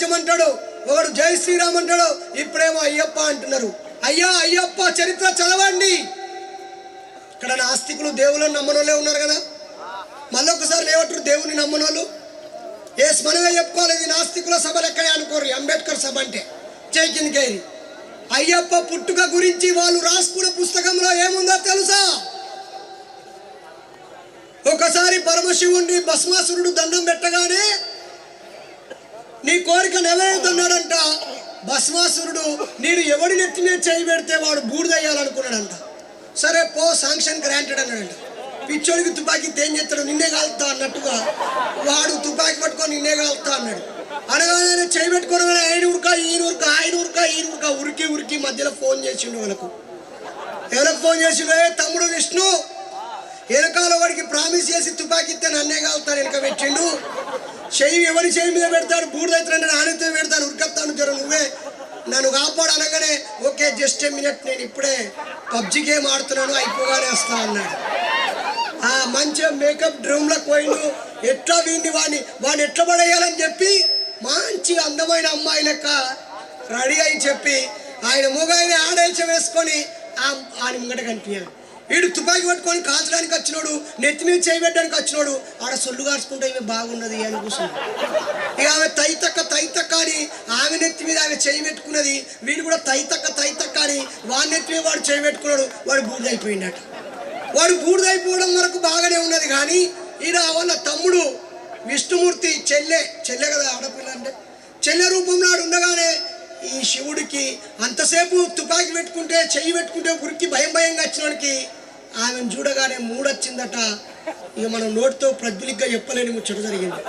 రాజ్యం అంటాడు ఒకడు జై శ్రీరామ్ అంటాడు. ఇప్పుడేమో అయ్యప్ప అంటున్నారు. అయ్యా అయ్యప్ప చరిత్ర చదవండి. ఇక్కడ నాస్తికులు దేవుళ్ళని నమ్మనోళ్ళే ఉన్నారు కదా. మళ్ళీ ఒకసారి లేవట్రు దేవుని నమ్మనోళ్ళు. ఏ మనమే చెప్పుకోవాలి ఇది నాస్తికుల సభలు ఎక్కడే అనుకోరు. అంబేద్కర్ సభ అంటే. చైకిన్కేరి అయ్యప్ప పుట్టుక గురించి వాళ్ళు రాసుకున్న పుస్తకంలో ఏముందో తెలుసా? ఒకసారి పరమశివుణ్ణి భస్మాసురుడు దండం నీ కోరిక నెరవేరుతున్నాడంట. భస్మాసురుడు నేను ఎవడి నెత్తి మీద చేయి పెడితే వాడు బూడిదయ్యాలనుకున్నాడంట. సరే పో శాంక్షన్ గ్రాంటెడ్ అన్నాడంట. పిచ్చోడికి తుపాకీ తేం చేస్తాడు నిన్నే కాలుతా అన్నట్టుగా వాడు తుపాకీ పట్టుకొని నిన్నే కాలుతా అన్నాడు. అనగానే చేయి పెట్టుకోవడం ఆయన ఉరక ఈయన ఉరక ఆయన ఉరక ఈయన ఉరక ఉరికి ఉరికి మధ్యలో ఫోన్ చేసిండు వాళ్ళకు. ఎవరికి ఫోన్ చేసిండు? తమ్ముడు విష్ణు? వెనకాల వాడికి ప్రామిస్ చేసి తుపాకీ ఇస్తే నన్నే కాలుతాడు వెనక పెట్టిండు. చెయ్యి ఎవరి చెయ్యి మీద పెడతాడు బూడిదైతే నానితో పెడతాను ఉరికత్తాను జ్వరం నువ్వే. నన్ను కాపాడు అనగానే ఓకే జస్ట్ ఏ మినిట్ నేను ఇప్పుడే పబ్జి గేమ్ ఆడుతున్నాను అయిపోగానే వస్తా అన్నాడు. ఆ మంచిగా మేకప్ డ్రూమ్లకు పోయిండు. ఎట్లా వీడిని వాడిని వాడిని ఎట్లా పడేయాలని చెప్పి మంచి అందమైన అమ్మాయి లెక్క రెడీ అయి చెప్పి ఆయన మొగాయిని ఆడేల్చ వేసుకొని ఆ ఆయన ముంగట కనిపించాడు. వీడు తుపాకి పట్టుకొని కాల్చడానికి వచ్చినోడు నెత్తి మీద చేయబెట్టడానికి వచ్చినోడు ఆడ సొల్లు కాల్చుకుంటే ఇవి బాగున్నది అని కూర్చున్నాడు ఇక ఆమె తైతక్క తైతక్క అని ఆమె నెత్తి మీద ఆమె చేయి పెట్టుకున్నది వీడు కూడా తైతక్క తైతక్క అని వాడి నెత్తి మీద వాడు చేయి పెట్టుకున్నాడు వాడు బూడిదైపోయిందట వాడు బూడిదైపోవడం వరకు బాగానే ఉన్నది కానీ ఈయన వాళ్ళ తమ్ముడు విష్ణుమూర్తి చెల్లె చెల్లె కదా ఆడపిల్ల అంటే చెల్లె రూపంలో ఉండగానే ఈ శివుడికి అంతసేపు తుపాకి పెట్టుకుంటే చెయ్యి పెట్టుకుంటే గురికి భయం భయంగా వచ్చినోడికి ఆమెను చూడగానే మూడొచ్చిందట. ఇక మనం నోటితో ప్రజ్వలిగ్గా చెప్పలేని ముచ్చట జరిగింది.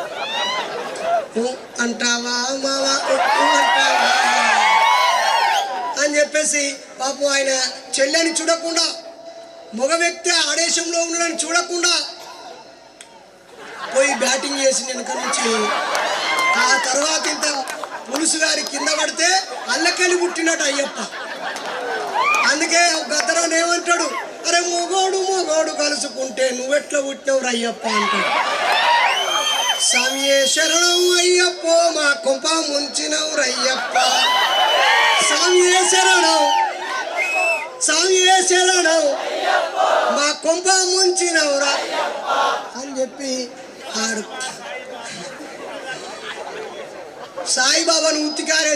ఊ అంటావా మావా? అంటావా? అని చెప్పేసి పాపం ఆయన చెల్లెని చూడకుండా మగ వ్యక్తి ఆదేశంలో ఉండడని చూడకుండా పోయి బ్యాటింగ్ చేసి వెనక నుంచి ఆ తర్వాత ఇంత పులుసు గారి కింద పడితే అల్లకెళ్ళి పుట్టినట్టు అయ్యప్ప. అందుకే గద్దరం ఏమంటాడు అరే మొగోడు మొగోడు కలుసుకుంటే నువ్వెట్లా పుట్టినవు అయ్యప్ప అంటాడు సమయే శరణం అయ్యప్పో మా కుంప ముంచినవు రయ్యప్ప సమయే శరణం సమయే శరణం మా కుంప ముంచినవురా అని చెప్పి ఆడు సాయిబాబాను ఉత్తికారే